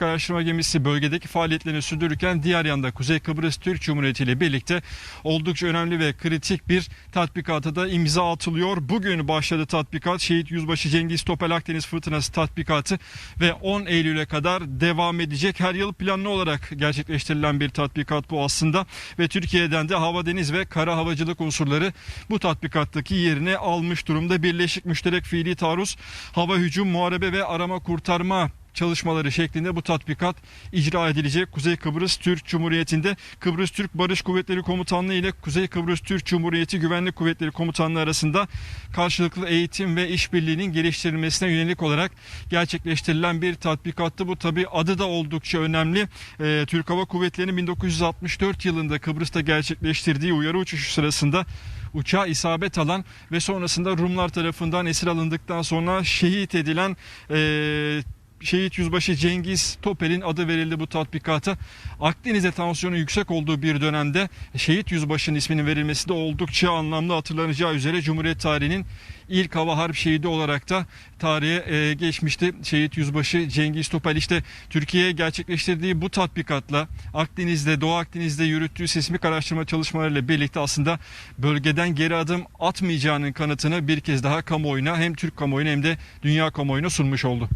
Araştırma gemisi bölgedeki faaliyetlerini sürdürürken diğer yanda Kuzey Kıbrıs Türk Cumhuriyeti ile birlikte oldukça önemli ve kritik bir tatbikata da imza atılıyor. Bugün başladı tatbikat. Şehit Yüzbaşı Cengiz Topel Akdeniz Fırtınası tatbikatı ve 10 Eylül'e kadar devam edecek. Her yıl planlı olarak gerçekleştirilen bir tatbikat bu aslında ve Türkiye'den de hava deniz ve kara havacılık unsurları bu tatbikattaki yerini almış durumda. Birleşik Müşterek Fiili Taarruz, Hava Hücum, Muharebe ve Arama Kurtarma çalışmaları şeklinde bu tatbikat icra edilecek. Kuzey Kıbrıs Türk Cumhuriyeti'nde Kıbrıs Türk Barış Kuvvetleri Komutanlığı ile Kuzey Kıbrıs Türk Cumhuriyeti Güvenlik Kuvvetleri Komutanlığı arasında karşılıklı eğitim ve işbirliğinin geliştirilmesine yönelik olarak gerçekleştirilen bir tatbikattı. Bu tabi adı da oldukça önemli. Ee, Türk Hava Kuvvetleri'nin 1964 yılında Kıbrıs'ta gerçekleştirdiği uyarı uçuşu sırasında uçağa isabet alan ve sonrasında Rumlar tarafından esir alındıktan sonra şehit edilen e, Şehit Yüzbaşı Cengiz Topel'in adı verildi bu tatbikata. Akdeniz'de tansiyonu yüksek olduğu bir dönemde Şehit Yüzbaşı'nın isminin verilmesi de oldukça anlamlı hatırlanacağı üzere Cumhuriyet tarihinin ilk hava harp şehidi olarak da tarihe e, geçmişti. Şehit Yüzbaşı Cengiz Topel işte Türkiye'ye gerçekleştirdiği bu tatbikatla Akdeniz'de, Doğu Akdeniz'de yürüttüğü sismik araştırma çalışmalarıyla birlikte aslında bölgeden geri adım atmayacağının kanıtını bir kez daha kamuoyuna hem Türk kamuoyuna hem de dünya kamuoyuna sunmuş oldu.